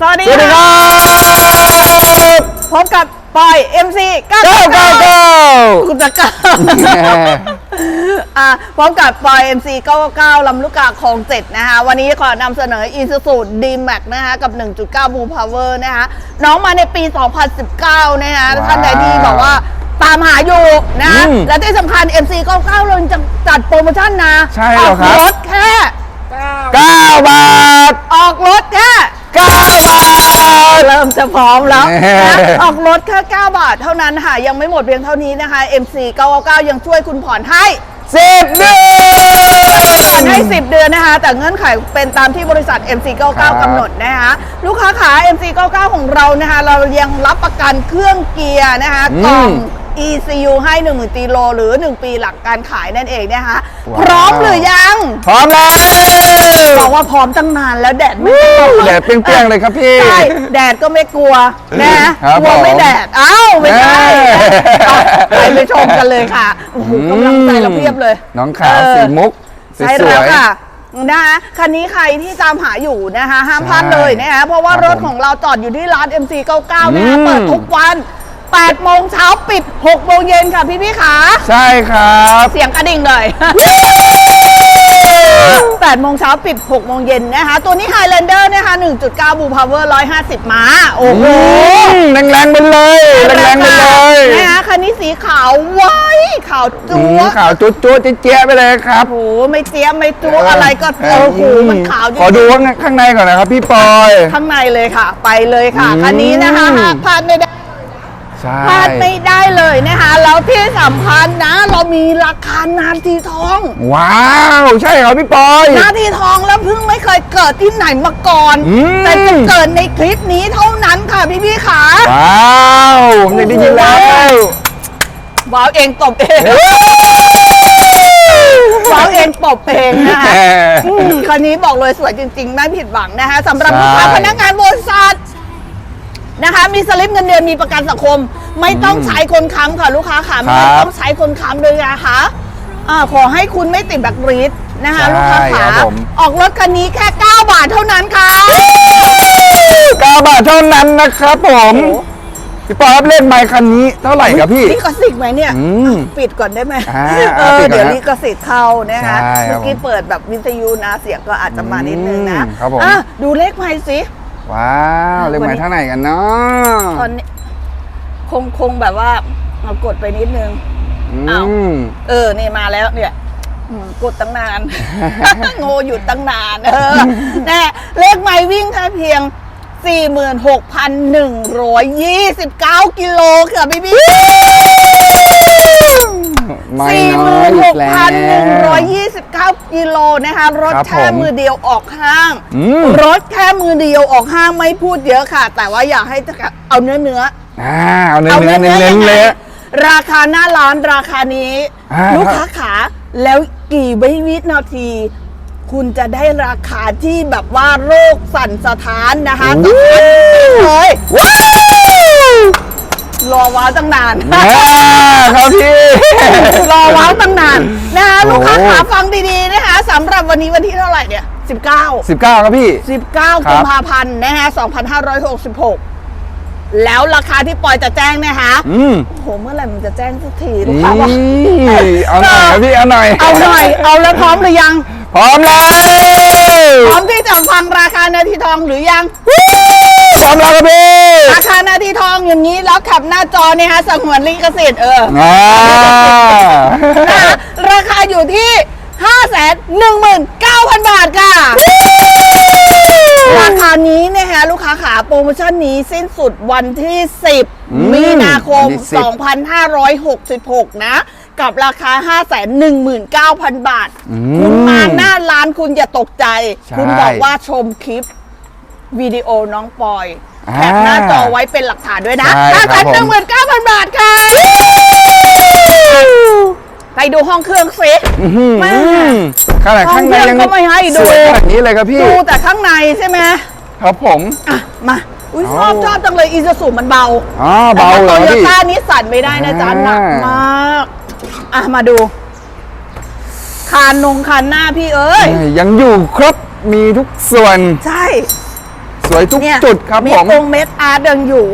สวัสดีสวัสดีคค่ะรับพบกับปอย MC 9เก้าเก้าเก้าคุณจะก้าอะพบกับปอย MC 99ลำลูกกาคลองเจ็ดนะคะ วันนี้ขอนำเสนอ Isuzu D-Max นะคะกับ 1.9 Blue Power นะคะน้องมาในปี 2019 นะคะว้าวท่านใดที่บอกว่าตามหาอยู่นะ อืมและที่สำคัญ MC 99เราจะจัดโปรโมชั่นนะใช่เหรอครับ ออกรถแค่เก้าบาท ออกรถแค่ เก้าบาท เริ่มจะพร้อมแล้วแหม่นะออกรถแค่9บาทเท่านั้นค่ะ ยังไม่หมดเพียงเท่านี้นะคะ MC 999ยังช่วยคุณผ่อนให้ สิบเดือนผ่อนให้ 10 เดือนนะคะ แต่เงื่อนไขเป็นตามที่บริษัท MC ครับ99กำหนดนะคะ ลูกค้าขา MC 99 ของเรานะคะ เรายังรับประกันเครื่องเกียร์นะคะ กล่อง ECU ให้1 0,000กิโลหรือ 1 ปีหลังการขายนั่นเองนะคะ ว้าว พร้อมหรือยังพร้อมแล้วบอกว่าพร้อมตั้งนานแล้วแดดไม่ตกแดดเปรี้ยงๆเลยครับพี่ ใช่แดดก็ไม่กลัวนะครับกลัวไม่ผมแดดอ้าวไม่ใช่เอ้ยเอาไปไปชมกันเลยค่ะโอ้โหกำลังใจเราเพียบเลย น้องขาวเออ สีมุกสใช่วแล้วย ค่ะนะคะคันนี้ใครที่ตามหาอยู่นะคะห้ามพลาดใช่เลยนะคะเพราะว่าครับรถผมของเราจอดอยู่ที่ร้าน MC 99 นะคะอืมเปิดทุกวัน 8โมงเช้าปิด6โมงเย็นค่ะพี่พี่ๆขาใช่ครับเสียงกระดิ่งเลย8โมงเช้าปิด6โมงเย็นนะคะ ตัวนี้ Highlander นะคะ 1.9 Blue Power 150 ม้า โอ้โห แรงแรงๆไปเลยแรงๆไปเลยนะคะคันนี้สีขาวไว้ขาวอืจั๊มวขาวจุ๊จ๊ดๆเจี๊ยบๆไปเลยครับโอ้โห ไม่เจี๊ยบไม่จั๊วอะไรก็โอ้โห มันขาวจริงขอดูข้างในข้างในก่อนนะครับพี่ปอย ข้างในเลยค่ะ ไปเลยค่ะอืมคันนี้นะคะหากพลาดไม่ได้ ใช่พลาดไม่ได้เลยนะคะแล้วที่สำคัญนะ เรามีราคานาทีทอง ว้าวใช่เหรอพี่ปอย นาทีทองแล้วเพิ่งไม่เคยเกิดที่ไหนมาก่อน อืม แต่จะเกิดในคลิปนี้เท่านั้นค่ะพี่พี่ๆขาว้าวผมอยากได้ยินแล้ว ว้าวเองตบเองว้าวเองตบเองนะคะแหมอืมคันนี้บอกเลยสวยจริงๆ ไม่ผิดหวังนะคะสำหรับใช่ลูกค้าพนักงานบริษัท นะคะ มีสลิปเงินเดือนมีประกันสังคม ไม่ต้องใช้คนค้ำค่ะลูกค้าค่ะไม่ต้องใช้คนค้ำเลยนะคะอ่าขอให้คุณไม่ติดแบล็คลิสต์นะคะ ลูกค้าใช่ขาครับผมออกรถคันนี้แค่ 9 บาทเท่านั้นค่ะเก้าบาทเท่านั้นนะครับผมโอ้พี่ปอยครับเล่นไมค์คันนี้เท่าไหร่ครับพี่ลิขสิทธิ์ไหมเนี่ยอืมปิดก่อนได้ไหมอ่าเออ่าอปิดก่อนเดี๋ยวนะลิขสิทธิ์เข้านะคะใช่ครัเมื่บอกี้เปิดแบบวิทยุนะเสียงก็อาจจะมานิดนึงนะอืมครับผมอะดูเลขไม้สิ ว้าวเล่นไมค์เท่าไหร่กันเนาะตอนนี้คงคงแบบว่าเอากดไปนิดนึงอือ้าวมเออนี่มาแล้วเนี่ยอืมกดตั้งนาน โง่หยุดตั้งนานเออแน่เลขไม้วิ่งแค่เพียง 46,129 กิโลค่ะพี่พี่ ไม่สี่หน้อมื่ยนอีหกกแล้วพันหนึ่งร้อยยี่สิบเก้ากิโลนะคะรถครับแค่ผมมือเดียวออกห้าง อืม รถแค่มือเดียวออกห้างไม่พูดเยอะค่ะ แต่ว่าอยากให้เอาเนื้อเนื้ออ่าเอาเนื้อเนื้อเน้นยังๆไงเลย ราคาหน้าร้านราคานี้ อ่า ลูกค้าขาแล้วกี่วินาที คุณจะได้ราคาที่แบบว่าโรคสั่นสะท้านนะคะวู้เลยว้า วรอว้าวตั้งนานอ่าครับพี่ รอว้าวตั้งนานนะคะโอ้ลูกค้าขาฟังดีๆนะคะสำหรับวันนี้วันที่เท่าไหร่เนี่ย 19สิบเก้าครับพี่ 19ครับกุมภาพันธ์นะคะ2566 แล้วราคาที่ปอยจะแจ้งนะคะอืมโอ้โหเมื่อไหร่มันจะแจ้งสักทีลูกนี่ค้าบอกเอาหน่อยครับพี่ เอาหน่อย เอาหน่อย เอาแล้วพร้อมหรือยัง พร้อมแล้ว พร้อมที่จะฟังราคานาทีทองหรือยัง พร้อมแล้วครับพี่ราคานาทีทองอย่างนี้แล้วขับหน้าจอเนี่ยฮะสงวนลิขสิทธิ์เอออ่านะคะราคาอยู่ที่ 5 1 9 0 0 0 บาทค่ะ ราคานี้เนี่ยฮะลูกค้าขาโปรโมชั่นนี้สิ้นสุดวันที่อืม10 มีนาคมวันที่10 2566 นะ กับราคา 519,000 บาทอืมคุณมาหน้าร้านคุณอย่าตกใจใช่คุณบอกว่าชมคลิปวิดีโอน้องปอยอ่าแคปหน้าจอไว้เป็นหลักฐานด้วยนะใช่ครับผม519,000 บาทค่ะ ไปดูห้องเครื่องสิอื้อหือแม่ขนาดข้างในยังห้องเครื่องก็ไม่ให้ดู สวยขนาดนี้เลยครับพี่ ดูแต่ข้างในใช่ไหมครับผม อะมาอุ้ยชเอาอบชอบจังเลยอีซูซูมันเบาอ๋อเบาเหรแต่อโตโยพี่ ต้านี้สั่นไม่ได้นะจ๊ะอ่า หนักมากอะมาดู คานนงคานหน้าพี่เอ้ย ยังอยู่ครบมีทุกส่วนใช่สวยทุกเนี่ยจุดครับมีผมตรงเม็ดอาร์ตยังอยู่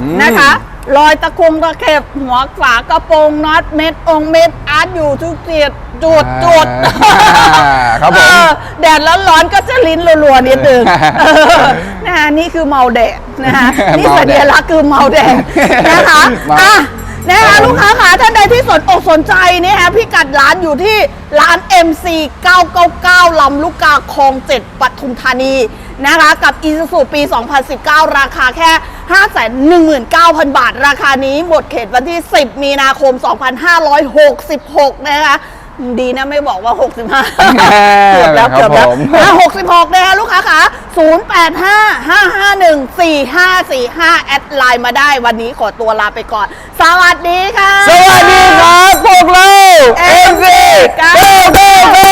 อืมนะคะ รอยตะคุงตะเข็บหัวฝากระโปรงน็อตเม็ดองค์เม็ดอาร์ตอยู่ทุกจุดจุดจุดอ่าครับผม เออแดดร้อนๆก็จะลิ้นรัวๆนิดนึงเออนะคะนี่คือเมาแดดนะคะนี่เมาสัแดดญลักษณ์คือเมาแดดนะคะเมา อะ นะครัคะบผมลูกค้าขาท่านใดที่สนอกสนใจเนี่ยฮะพี่กัดร้านอยู่ที่ร้าน MC 999 ลำลูกกาคลอง7ปทุมธานีนะคะกับ i s u z u ปี 2019 ราคาแค่ 519,000 บาท ราคานี้หมดเขตวันที่ 10 มีนาคม 2566 นะคะ ดีนะไม่บอกว่า 65เกือบแล้วครับเกือบแล้วผมนะ66นะคะลูกค้าขา0855514545 แอดไลน์มาได้วันนี้ขอตัวลาไปก่อน สวัสดีค่ะ สวัสดีครับพวกเรา MC Go Go Go